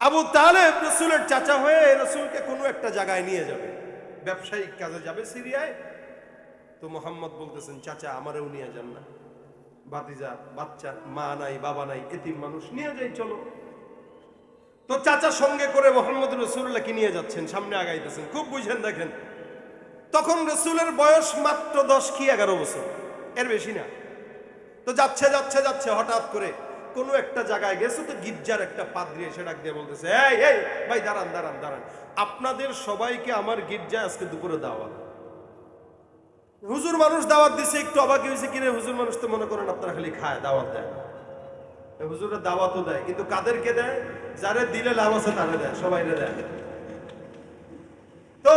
আবু তাহলে রসুলের চাচা হয়ে রসুলকে কোনো একটা জায়গায় নিয়ে যাবে। ব্যবসায়িক কাজে যাবে সিরিয়ায়। তো মোহাম্মদ বলতেছেন, চাচা, আমারও নিয়ে যান না। বাতিজা বাচ্চা, মা নাই, বাবা নাই, এতিম মানুষ, নিয়ে যাই, চলো। তো চাচা সঙ্গে করে মোহাম্মদ রসুল্লাহকে নিয়ে যাচ্ছেন, সামনে আগাইতেছেন। খুব বুঝেন, দেখেন। তখন রসুলের বয়স মাত্র দশ কি এগারো বছর। এর বেশি না। তো যাচ্ছে যাচ্ছে যাচ্ছে, হঠাৎ করে কোনো একটা জায়গায় গেছে তো গির্জার একটা পাদ্রি এসে ডাক দিয়ে বলতেছে, এই এই, ভাই, দাঁড়ান দাঁড়ান দাঁড়ান। আপনাদের সবাইকে আমার গির্জায় আজকে দুপুরে দাওয়াত। হুজুর মানুষ দাওয়াত দিছে, একটু অবাক হয়েছে, কিরে হুজুর মানুষ তো মনে করেন আপনারা খালি খায়, দাওয়াত দেয়। হুজুরের দাওয়াতও দেয়, কিন্তু কাদেরকে দেয়? যারে দিলে লাভ আছে তারে দেয় সবাইরে দেয়। তো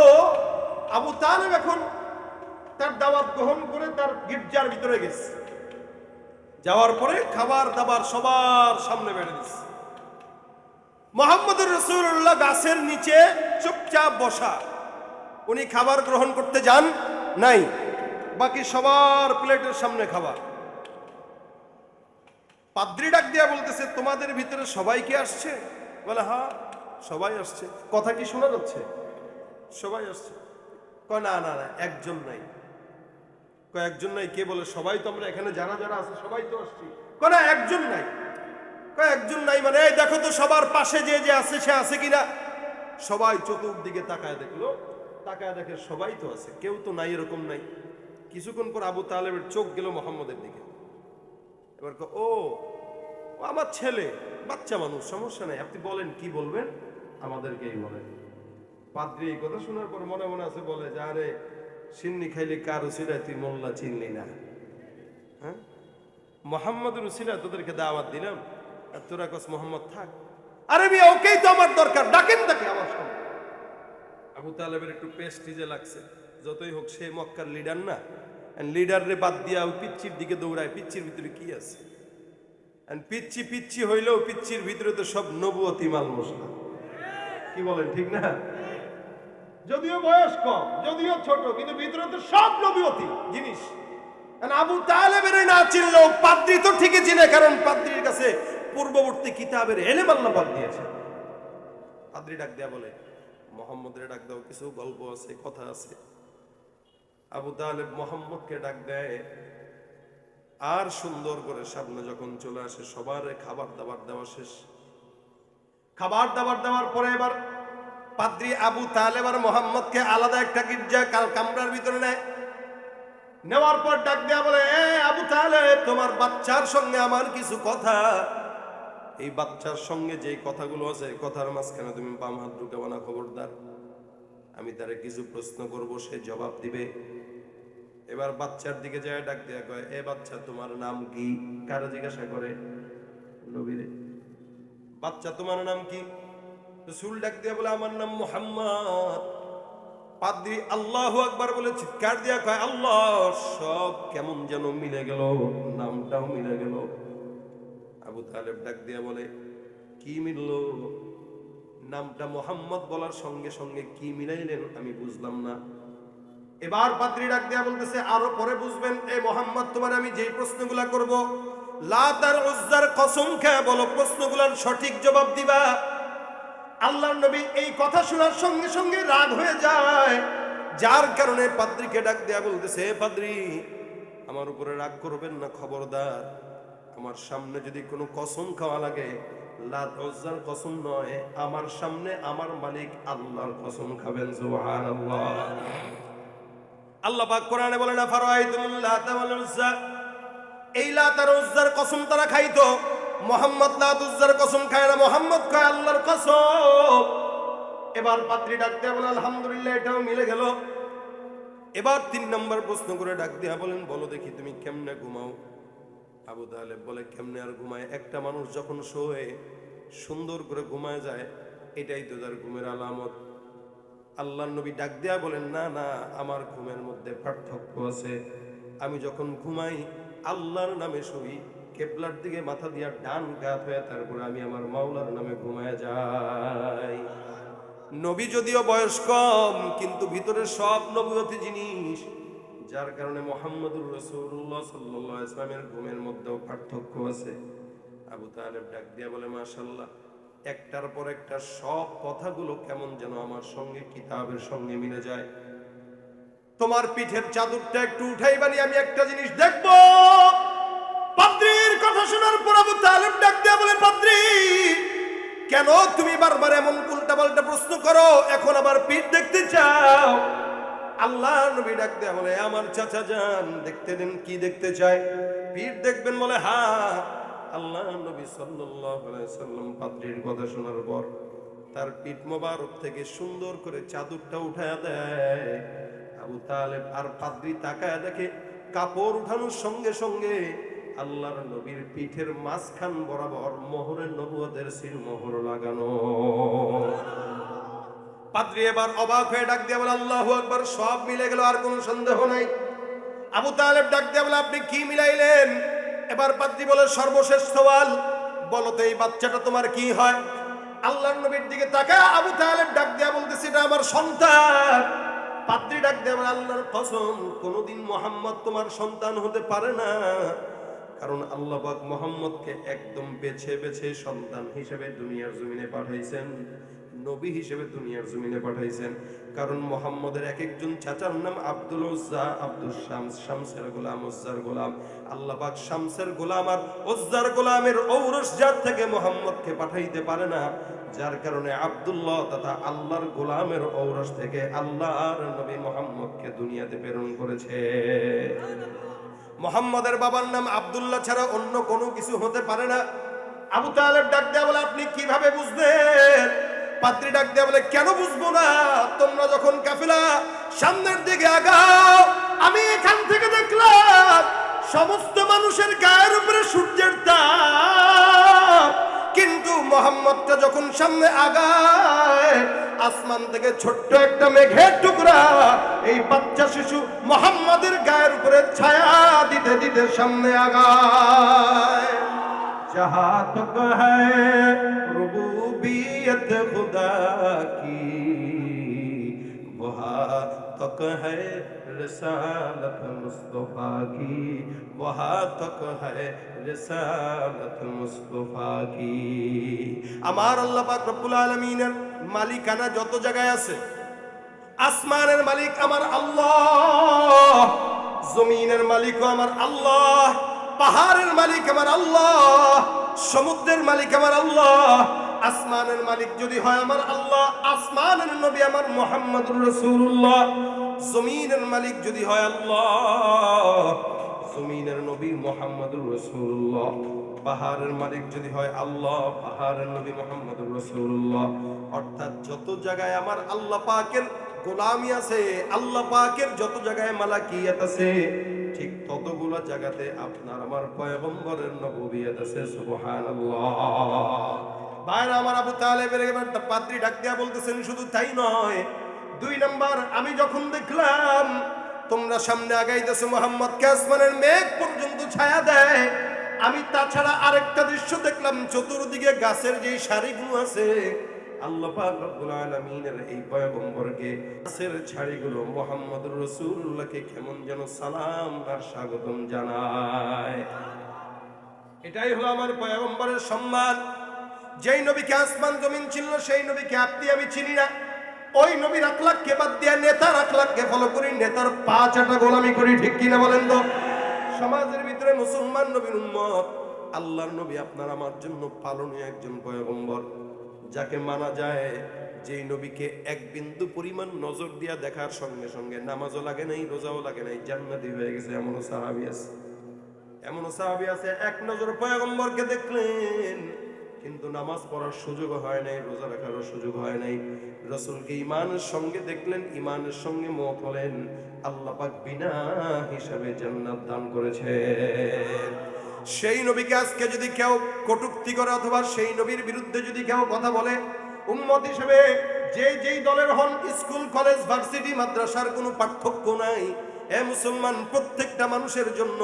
আবু তালেব এখন তার দাওয়াত গ্রহণ করে তার গির্জার ভিতরে গেছে। যাওয়ার পরে খাবার দাবার সবার সামনে বেড়ে দিচ্ছে মোহাম্মদ রসুল্লাহ গাছের নিচে চুপচাপ বসা। উনি খাবার গ্রহণ করতে যান নাই। বাকি সবার প্লেটের সামনে খাবার। পাদ্রি ডাক দিয়া বলতেছে, তোমাদের ভিতরে সবাই কি আসছে? বলে হা সবাই আসছে। কথা কি শোনা যাচ্ছে? সবাই আসছে। কয়, না না না, একজন নাই। কয়েকজন নাই, কে বলে, সবাই তো আমরা এখানে যারা যারা আছে, সবাই তো আসছি। কয় না, একজন নাই। কয়েকজন নাই মানে এই দেখো তো সবার পাশে যে যে আছে, সে আছে কিনা? সবাই চতুর্দিকে তাকায় দেখল। তাকায় দেখে সবাই তো আছে, কেউ তো নাই, এরকম নাই। কিছুক্ষণ পর আবু তালেবের চোখ গেল মোহাম্মদের দিকে। এবার ও আমার ছেলে, বাচ্চা মানুষ, সমস্যা নাই। আপনি বলেন, কি বলবেন? আমাদেরকেই বলেন পাদ্রি এই কথা শোনার পর মনে মনে আছে, বলে যে, আরে সিন্নি খাইলে কার উসিলায় তুই মোল্লা চিনলি না। হ্যাঁ? মোহাম্মদ রুসিলা তোদেরকে দাওয়াত দিলাম। আর তোরা কস মোহাম্মদ থাক। আরে মিয়া, ওকেই তো আমার দরকার। ডাকেন তাকে আমার সামনে আবু তালেবের একটু পেস্টিজে লাগছে। যতই হোক, সে মক্কার লিডার না। লিডার রে বাদ দিয়া ওই পিচ্ছির দিকে দৌড়ায়। পিচ্ছির ভিতরে কি আছে? পিচ্ছি পিচ্ছি হইলেও পিচ্ছির ভিতরে তো সব নবুয়তি মাল মশলা। কি বলেন, ঠিক না? যদিও বয়স কম, যদিও ছোট, কিন্তু ভিতরে তো সব নবীয়তি জিনিস। আবু তালেবের না চিনলেও পাদ্রি তো ঠিকই চিনে, কারণ পাদ্রির কাছে পূর্ববর্তী কিতাবের এলে আল্লাহ পাক দিয়েছে পাদ্রি ডাক দেয়া বলে, মোহাম্মদের ডাক দাও, কিছু গল্প আছে, কথা আছে। আবু তালেব মোহাম্মদকে ডাক দেয়, আর সুন্দর করে সামনে যখন চলে আসে, সবার খাবার দাবার দেওয়া শেষ। খাবার দাবার দেওয়ার পরে এবার পাদ্রি আবু তালেব আর মোহাম্মদকে আলাদা একটা গির্জা কাল কামরার ভিতরে নেয়। নেওয়ার পর ডাক দেয়া বলে, এ আবু তালেব, তোমার বাচ্চার সঙ্গে আমার কিছু কথা। এই বাচ্চার সঙ্গে যে কথাগুলো আছে কথার মাঝখানে তুমি বাম হাত ঢুকাবো না, খবরদার। আমি তারে কিছু প্রশ্ন করব, সে জবাব দিবে। এবার বাচ্চার দিকে যায়, ডাক দেয়া কয়, এ বাচ্চা, তোমার নাম কি? কারও জিজ্ঞাসা করে? নবীরে। বাচ্চা, তোমার নাম কি? রসুল ডাক দিয়া বলে, আমার নাম মোহাম্মদ। পাদ্রি আল্লাহ আকবার বলে চিৎকার দিয়া কয়, আল্লাহ, সব কেমন যেন মিলে গেল, নামটাও মিলে গেল। আবু তালেব ডাক দিয়া বলে, কি মিলল? নামটা মোহাম্মদ বলার সঙ্গে সঙ্গে কি মিলাইলেন আমি বুঝলাম না। এবার পাদ্রি ডাক দিয়া বলতেছে, আরও পরে বুঝবেন, এ মোহাম্মদ, তোমার আমি যেই প্রশ্নগুলা করব লাতার উজ্জার কসম খেয়ে বলো, প্রশ্নগুলার সঠিক জবাব দিবা। আল্লাহর নবী এই কথা শোনার সঙ্গে সঙ্গে রাগ হয়ে যায়। যার কারণে পাদ্রিকে ডাক দেয়া বলতেছে "হে পাদ্রি, আমার উপরে রাগ করবেন না, খবরদার। আমার সামনে যদি কোনো কসম খাওয়া লাগে লাত কসম নয়, আমার সামনে আমার মালিক আল্লাহর কসম খাবেন, সুবহানাল্লাহ। আল্লাহ পাক কোরআনে বলে না ফারাইতুমুল লাতা ওয়াল উজ্জা? এই লাত আর উজ্জার কসম তারা খাইতো। মোহাম্মদ লাত উজ্জার কসম খায় না, মোহাম্মদ খায় আল্লাহর কসম। এবার পাত্রী ডাক দেয়া বলে, আলহামদুলিল্লাহ, এটাও মিলে গেল। এবার তিন নম্বর প্রশ্ন করে ডাক দেয়া বলেন, বলো দেখি তুমি কেমনে ঘুমাও? আবু তালেব বলে, কেমনে আর ঘুমায়? একটা মানুষ যখন শোয়ে, সুন্দর করে ঘুমায় যায়, এটাই তো তার ঘুমের আলামত। আল্লাহ নবী ডাক দেয়া বলেন, না না, আমার ঘুমের মধ্যে পার্থক্য আছে। আমি যখন ঘুমাই, আল্লাহর নামে শুই কেবলার দিকে মাথা দিয়া ডান গাত হয়ে তারপরে আমি আমার মাওলার নামে ঘুমায় যাই। নবী যদিও বয়স কম, কিন্তু ভিতরে সব নবীয়তি জিনিস, যার কারণে মোহাম্মদুর রসুল্লাহ সাল্লাহ ইসলামের ঘুমের মধ্যেও পার্থক্য আছে। আবু তালেব ডাক দিয়া বলে মাশাল্লাহ একটার পর একটা সব কথাগুলো কেমন যেন আমার সঙ্গে কিতাবের সঙ্গে মিলে যায়। তোমার পিঠের চাদরটা একটু উঠাই উঠাইবানি, আমি একটা জিনিস দেখব। কথা শোনার পর আবু তালেব ডাক দেয়া বলে পাদ্রি কেন তুমি বারবার এমন উল্টা পাল্টা প্রশ্ন করো? এখন আবার পিঠ দেখতে চাও। আল্লাহ নবী ডাক দেয়া বলে, আমার চাচা যান, দেখতে দেন কি দেখতে চায়। পিঠ দেখবেন বলে হ্যাঁ আল্লাহ নবী সাল্লাল্লাহু আলাইহি সাল্লাম পাদ্রির কথা শোনার পর তার পিঠ মোবারক থেকে সুন্দর করে চাদরটা উঠায় দেয়। আবু তালেব আর পাদ্রি তাকায় দেখে কাপড় উঠানোর সঙ্গে সঙ্গে আল্লাহর নবীর পিঠের মাঝখান বরাবর মোহরের নবুয়তের সিল মোহর লাগানো। পাদ্রি এবার অবাক হয়ে ডাক দিয়ে বলে, আল্লাহ একবার সব মিলে গেল, আর কোনো সন্দেহ নাই। আবু তালেব ডাক দিয়ে বলে, আপনি কি মিলাইলেন? এবার পাদ্রি বলে, সর্বশেষ সওয়াল, বলো তো এই বাচ্চাটা তোমার কি হয়? আল্লাহর নবীর দিকে তাকা আবু তালেব ডাক দিয়া বলতেছে, এটা আমার সন্তান। পাদ্রি ডাক দিয়ে আল্লাহর কসম, কোনোদিন মোহাম্মদ তোমার সন্তান হতে পারে না। কারণ আল্লাহবাক মোহাম্মদকে একদম বেছে বেছে সন্তান হিসেবে দুনিয়ার জমিনে পাঠাইছেন, নবী হিসেবে দুনিয়ার জমিনে পাঠাইছেন। কারণ মোহাম্মদের এক একজন চাচার নাম আব্দুল উজ্জা আব্দুল শামস, শামসের গোলাম, ওজ্জার গোলাম। আল্লাহ পাক শামসের গোলাম আর ওজ্জার গোলামের ঔরস যার থেকে মোহাম্মদকে পাঠাইতে পারে না, যার কারণে আব্দুল্লাহ তথা আল্লাহর গোলামের ঔরস থেকে আল্লাহর নবী মোহাম্মদকে দুনিয়াতে প্রেরণ করেছে। মোহাম্মদের বাবার নাম আবদুল্লাহ ছাড়া অন্য কোনো কিছু হতে পারে না। আবু তালেব ডাক দেওয়া বলে, আপনি কীভাবে বুঝবেন? পাত্রী ডাক দেওয়া বলে, কেন বুঝব না? তোমরা যখন কাফিলা, সামনের দিকে আগাও। আমি এখান থেকে দেখলাম, সমস্ত মানুষের গায়ের উপরে সূর্যের তাপ। কিন্তু মোহাম্মদটা যখন সামনে আগায়, আসমান থেকে ছোট্ট একটা মেঘের টুকরা এই বাচ্চা শিশু মোহাম্মদের গায়ের উপরে ছায়া দিতে দিতে সামনে আগায়। যাহা তক হ্যায় রুবুবিয়ত খুদা কি? तक है रसालत मुस्तफ़ा की वहाँ तक है रसालत मुस्तफ़ा की আমার আল্লাহ পাক রব্বুল আলামিনের মালিকানা যত জায়গায় আছে আসমানের মালিক আমার আল্লাহ জমিনের মালিকও আমার আল্লাহ পাহাড়ের মালিক আমার আল্লাহ সমুদ্রের মালিক আমার আল্লাহ আসমানের মালিক যদি হয় আমার আল্লাহ, আসমানের নবী আমার মোহাম্মদুর রসুল্লাহ জমিনের মালিক যদি হয় আল্লাহ, জমিনের নবী মোহাম্মদুর রসুল্লাহ পাহাড়ের মালিক যদি হয় আল্লাহ, পাহাড়ের নবী মোহাম্মদুর রসুল্লাহ অর্থাৎ যত জায়গায় আমার আল্লাহ পাকের গোলামি আছে, আল্লাহ পাকের যত জায়গায় মালাকিয়াত আছে, ঠিক ততগুলো জায়গাতে আপনার আমার পয়গম্বরের নবুবিয়ত আছে, সুবহানাল্লাহ। ভাইরা আমার আবু তালেবের এবার পাত্রী ডাক দিয়া বলতেছেন, শুধু তাই নয়, দুই নাম্বার আমি যখন দেখলাম তোমরা সামনে আগাইতেছো মোহাম্মদ আসমানের মেঘ পর্যন্ত ছায়া দেয়, আমি তাছাড়া আরেকটা দৃশ্য দেখলাম, চতুর্দিকে গাছের যেই সারিগুলো আছে, আল্লাহ পাক রব্বুল আলামিনের এই পয়গম্বরকে গাছের ছাড়িগুলো মুহাম্মদুর রাসূলুল্লাহকে কেমন যেন সালাম আর স্বাগতম জানায়। এটাই হলো আমার পয়গম্বরের সম্মান। যেই নবীকে আসমান জমিন ছিল, সেই নবীকে আপনি আমি চিনি না। ওই নবীর আখলাককে বাদ দিয়া নেতার আখলাককে ফলো করি, নেতার পা চাটা গোলামি করি, ঠিক কিনা বলেন তো? সমাজের ভিতরে মুসলমান নবীর উম্মত, আল্লাহর নবী আপনার আমার জন্য পালনীয় একজন পয়গম্বর, যাকে মানা যায় যেই নবীকে এক বিন্দু পরিমাণ নজর দিয়া দেখার সঙ্গে সঙ্গে নামাজও লাগে নাই, রোজাও লাগে নাই, জান্নাতি হয়ে গেছে এমনও সাহাবি আছে। এমনও সাহাবি আছে, এক নজর পয়গম্বরকে দেখলেন কিন্তু নামাজ পড়ার সুযোগ হয় নাই, রোজা রাখারও সুযোগ হয় নাই। রসুলকে ইমানের সঙ্গে দেখলেন ইমানের সঙ্গে মত হলেন, আল্লাহ বিনা হিসাবে জান্নাত দান করেছে সেই নবীকে আজকে যদি কেউ কটুক্তি করে অথবা সেই নবীর বিরুদ্ধে যদি কেউ কথা বলে, উম্মত হিসেবে যে যেই দলের হন, স্কুল, কলেজ, ভার্সিটি, মাদ্রাসার কোনো পার্থক্য নাই। এ মুসলমান প্রত্যেকটা মানুষের জন্য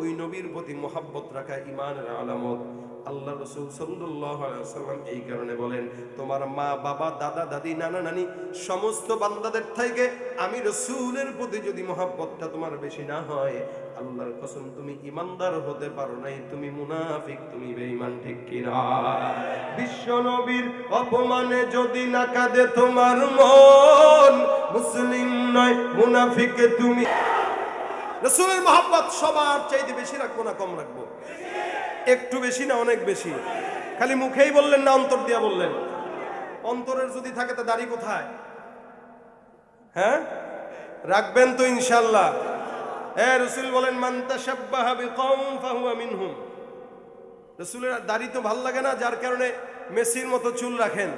ওই নবীর প্রতি মোহাব্বত রাখা ইমানের আলামত। আল্লাহ রসুল ওয়াসাল্লাম এই কারণে বলেন, তোমার মা, বাবা, দাদা, দাদি, নানা, নানি, সমস্ত বান্দাদের থেকে আমি রসুলের প্রতি যদি মহাব্বতটা তোমার বেশি না হয়, আল্লাহর কসম, তুমি ইমানদার হতে পারো নাই, তুমি মুনাফিক, তুমি বেঈমান, ঠিক কিনা বিশ্ব নবীর অপমানে যদি না কাঁদে তোমার মন, মুসলিম নয়, মুনাফিক তুমি। রসুলের মহাব্বত সবার চাইতে বেশি রাখব না, কম রাখব? একটু বেশি না অনেক বেশি? খালি মুখেই বললেন না, অন্তর দিয়া বললেন। অন্তরের যদি থাকে তা দাড়ি কোথায়? হ্যাঁ? রাখবেন তো ইনশাল্লাহ হ্যাঁ রসুল বলেন, মান তাশাব্বাহা বিকওম ফাহুয়া মিনহুম। রসুলের দাড়ি তো ভালো লাগে না, যার কারণে মেসির মতো চুল রাখেন,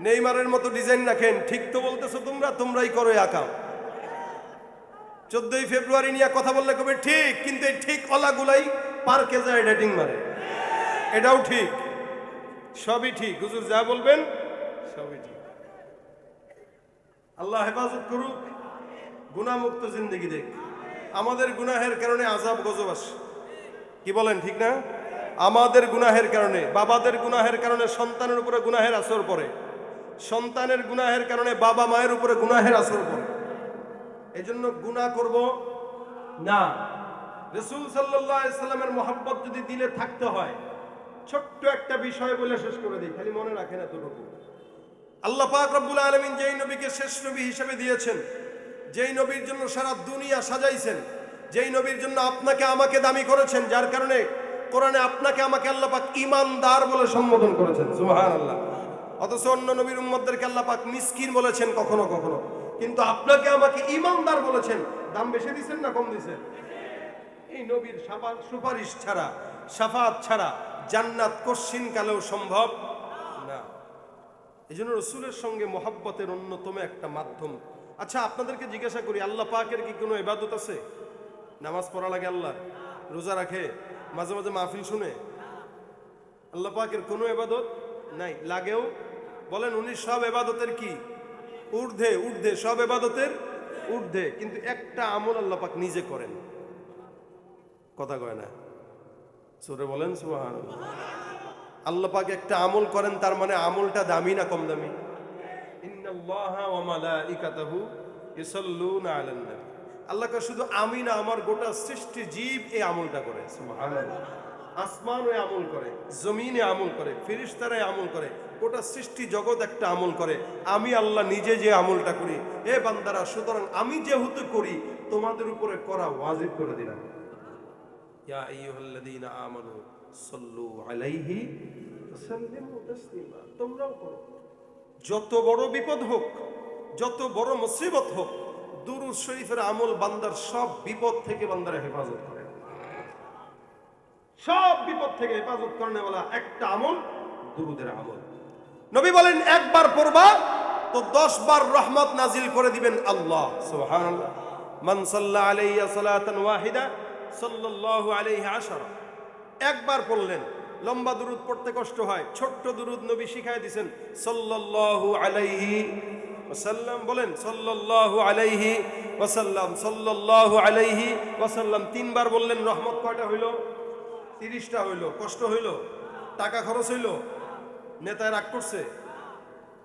নেইমারের মতো ডিজাইন রাখেন। ঠিক তো বলতেছো তোমরা, তোমরাই করো আকাম। চোদ্দই ফেব্রুয়ারি নিয়ে কথা বললে কবে? ঠিক, কিন্তু এই ঠিক অলাগুলাই পার্কে যায় ডেটিং মারে। এটাও ঠিক। সবই ঠিক। হুজুর যা বলবেন, সবই ঠিক। আল্লাহ হেফাজত করুক গুণামুক্ত জিন্দগি দেখ। আমাদের গুনাহের কারণে আজাব গজব আসে। কি বলেন, ঠিক না? আমাদের গুনাহের কারণে, বাবাদের গুনাহের কারণে সন্তানের উপরে গুনাহের আসর পড়ে। সন্তানের গুনাহের কারণে বাবা মায়ের উপরে গুনাহের আসর পড়ে। এই জন্য গুণা করব না। রসুল সাল্লামের মোহাব্বত যদি দিলে থাকতে হয়, ছোট্ট একটা বিষয় বলে শেষ করে দিই, খালি মনে রাখেন এতটুকু। আল্লাহ পাক রব্বুল আলমিন যেই নবীকে শেষ নবী হিসেবে দিয়েছেন, যেই নবীর জন্য সারা দুনিয়া সাজাইছেন, যেই নবীর জন্য আপনাকে আমাকে দামি করেছেন, যার কারণে কোরআনে আপনাকে আমাকে আল্লাহ পাক ইমানদার বলে সম্বোধন করেছেন সুবহান আল্লাহ অথচ অন্য নবীর উম্মতদেরকে আল্লাহ পাক মিসকিন বলেছেন কখনো কখনো। কিন্তু আপনাকে আমাকে ইমানদার বলেছেন, দাম বেশি দিছেন না কম দিছেন? এই নবীর সুপারিশ ছাড়া, সাফাত ছাড়া জান্নাত কশ্চিন কালেও সম্ভব না। এই জন্য রসুলের সঙ্গে মহাব্বতের অন্যতম একটা মাধ্যম। আচ্ছা আপনাদেরকে জিজ্ঞাসা করি, আল্লাহ পাকের কি কোনো ইবাদত আছে? নামাজ পড়া লাগে আল্লাহ রোজা রাখে? মাঝে মাঝে মাহফিল শুনে? আল্লাহ পাকের কোনো এবাদত নাই? লাগেও? বলেন, উনি সব এবাদতের কি? ঊর্ধ্বে ঊর্ধ্বে, সব এবাদতের ঊর্ধ্বে। কিন্তু একটা আমল আল্লাহ পাক নিজে করেন। কথা কয় না। সুরে বলেন সুবহান আল্লাহ পাক একটা আমল করেন, তার মানে আমলটা দামি না কম দামি? শুধু আমি না, আমার গোটা সৃষ্টি জীব এই আমলটা করে। আসমান আমল করে জমিনে আমল করে আমল করে, গোটা সৃষ্টি জগৎ একটা আমল করে। আমি আল্লাহ নিজে যে আমলটা করি। এ বান্দারা, সুতরাং আমি যেহেতু করি, তোমাদের উপরে করা ওয়াজিব করে দিলাম। যত বড় বিপদ হোক, যত বড় মুসিবত হোক, দুরুদ শরীফের আমল বান্দার সব বিপদ থেকে বান্দারা হেফাজত করে। সব বিপদ থেকে হেফাজত করনে বলা একটা আমল, দুরুদের আমল। নবী বলেন, একবার পড়বা, তো দশ বার রহমত নাজিল করে দিবেন আল্লাহ, সুবহানাল্লাহ। মান সাল্লা আলাইয়া সালাতান ওয়াহিদা সাল্লাল্লাহু আলাইহি আশারা। একবার পড়লেন, লম্বা দুরুদ পড়তে কষ্ট হয়, ছোট্ট দুরুদ নবী শিখায় দিছেন, সাল্লাল্লাহু আলাইহি ওয়াসাল্লাম বলেন, সাল্লাল্লাহু আলাইহি ওয়াসাল্লাম, সাল্লাল্লাহু আলাইহি ওয়াসাল্লাম তিনবার বললেন, রহমত কয়টা হইল? তিরিশটা হইল, কষ্ট হইল, টাকা খরচ হইল, নেতায় রাগ করছে,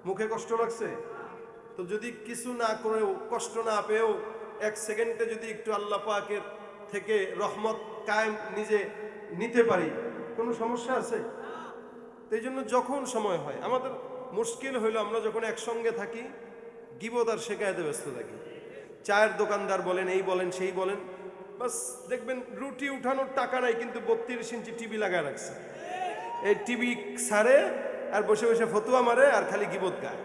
মুখে কষ্ট লাগছে। তো যদি কিছু না করেও, কষ্ট না পেয়েও, এক সেকেন্ডে যদি একটু আল্লাহ পাকের থেকে রহমত কায়েম নিজে নিতে পারি। কোনো সমস্যা আছে? এই জন্য যখন সময় হয়, আমাদের মুশকিল হইল আমরা যখন একসঙ্গে থাকি, গিবত আর শেখায়তে ব্যস্ত থাকি। চায়ের দোকানদার বলেন, এই বলেন, সেই বলেন। বাস দেখবেন রুটি উঠানোর টাকা নাই, কিন্তু বত্রিশ ইঞ্চি টিভি লাগায় রাখছে। এই টিভি সারে আর বসে বসে ফতুয়া মারে আর খালি গিবত গায়।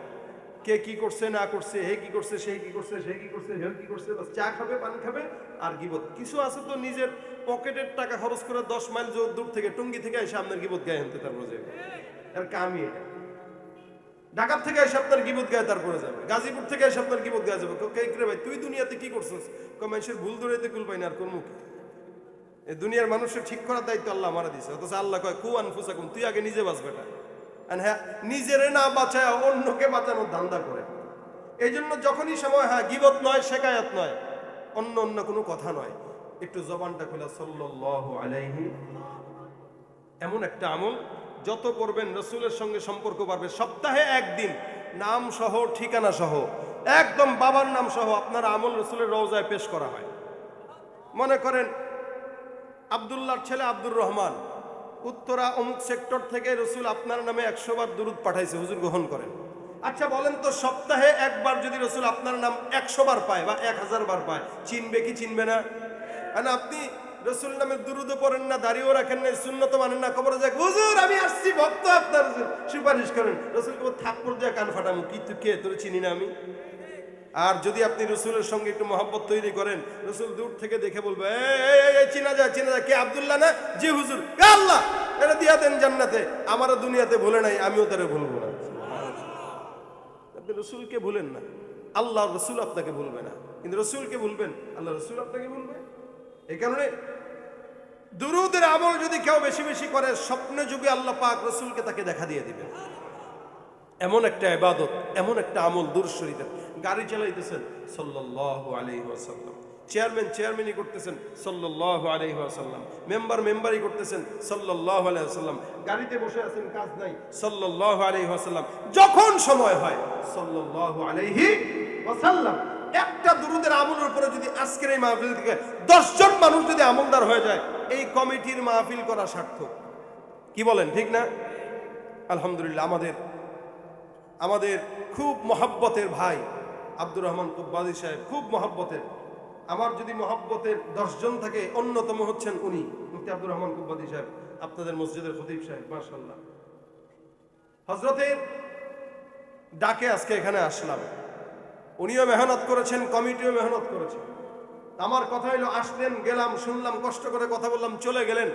কে কি করছে, না করছে, হে কি করছে, সে কি করছে, সে কি করছে, হে কি করছে চা খাবে, পান খাবে, আর গিবত। কিছু আছে তো নিজের পকেটের টাকা খরচ করে দশ মাইল দূর থেকে, টুঙ্গি থেকে এসে আপনার গিবত গায়ে আনতে তারপরে যাবে। আর এটা ঢাকার থেকে এসে আপনার গিবত গায়ে তারপরে যাবে। গাজীপুর থেকে এসে আপনার গিবত গায়ে যাবে। কে রে ভাই, তুই দুনিয়াতে কি করছিস? মানুষের ভুল ধরেতে কুল পাই না, আর কোন মুখে? দুনিয়ার মানুষের ঠিক করার দায়িত্ব আল্লাহ মারা দিছে। অথচ আল্লাহ কয় কু আনফুসাকুম, তুই আগে নিজে বাঁচ বেটা আর হ্যাঁ নিজেরে না বাঁচায় অন্যকে বাঁচানোর ধান্দা করে। এই জন্য যখনই সময় হ্যাঁ গিবত নয়, শেখায়ত নয়, অন্য অন্য কোনো কথা নয়। একটু জবানটা খোলা আলাইহি। এমন একটা আমল, যত করবেন, রসুলের সঙ্গে সম্পর্ক বাড়বে। সপ্তাহে একদিন, নাম সহ, ঠিকানা সহ, একদম বাবার নাম সহ আপনার আমল রসুলের রওজায় পেশ করা হয়। মনে করেন, আবদুল্লাহর ছেলে আব্দুর রহমান উত্তরা অমুক সেক্টর থেকে রসুল আপনার নামে একশো বার দুরুদ পাঠাইছে, হুজুর গ্রহণ করেন। আচ্ছা বলেন তো, সপ্তাহে একবার যদি রসুল আপনার নাম একশো বার পায় বা এক হাজার বার পায়, চিনবে কি চিনবে না? কারণ আপনি রসুল নামে দুরুদও পড়েন না দাঁড়িয়েও রাখেন না শূন্যত মানেন না, খবর যাক হুজুর, আমি আসছি, ভক্ত আপনার, সুপারিশ করেন। রসুল কেবল থাপ্পড় দিয়ে কান ফাটামু কি তুই কে তোর চিনি না আমি? আর যদি আপনি রসুলের সঙ্গে একটু মহব্বত তৈরি করেন রসুল দূর থেকে দেখে বলবে "এই, এই, এই, এই, চিনা যায় চিনা যায়। কে আবদুল্লাহ না? জি হুজুর। এ আল্লাহ এটা দিয়া দেন জান্নাতে। আমারও দুনিয়াতে ভুলে নাই আমিও তারে ভুলবো না। আপনি রসুলকে ভুলেন না। আল্লাহ রসুল আপনাকে ভুলবে না। কিন্তু রসুলকে ভুলবেন আল্লাহ রসুল আপনাকে ভুলবে। এই কারণে দুরুদের আমল যদি কেউ বেশি বেশি করে স্বপ্নে যুগে আল্লাহ পাক রসুলকে তাকে দেখা দিয়ে দিবেন। এমন একটা ইবাদত এমন একটা আমল দূর শরীরের গাড়ি চালাইতেছেন সাল্লাল্লাহু আলাইহি ওয়াসাল্লাম। চেয়ারম্যান চেয়ারম্যানই করতেছেন সাল্লাল্লাহু আলাইহি ওয়াসাল্লাম। মেম্বার মেম্বারই করতেছেন সাল্লাল্লাহু আলাইহি আসাল্লাম গাড়িতে বসে আছেন, কাজ নাই। সাল্লাল্লাহু আলাইহি ওয়াসাল্লাম। যখন সময় হয়, সাল্লাল্লাহু আলাইহি ওয়াসাল্লাম। একটা দুরুদের আমলের উপরে যদি আজকের এই মাহফিল থেকে দশজন মানুষ যদি আমলদার হয়ে যায়, এই কমিটির মাহফিল করা সার্থক। কি বলেন, ঠিক না? আলহামদুলিল্লাহ, আমাদের আমাদের খুব মহাব্বতের ভাই আব্দুর রহমান কুব্বাদি সাহেব খুব মহাব্বতের। আমার যদি মহাব্বতের দশজন থাকে, অন্যতম হচ্ছেন উনি, মুফতি আব্দুর রহমান কুব্বাদি সাহেব, আপনাদের মসজিদের খতিব সাহেব মার্শাল্লাহ হজরতের ডাকে আজকে এখানে আসলাম। উনিও মেহনত করেছেন, কমিটিও মেহনত করেছেন। আমার কথা হলো আসলেন, গেলাম, শুনলাম, কষ্ট করে কথা বললাম, চলে গেলেন।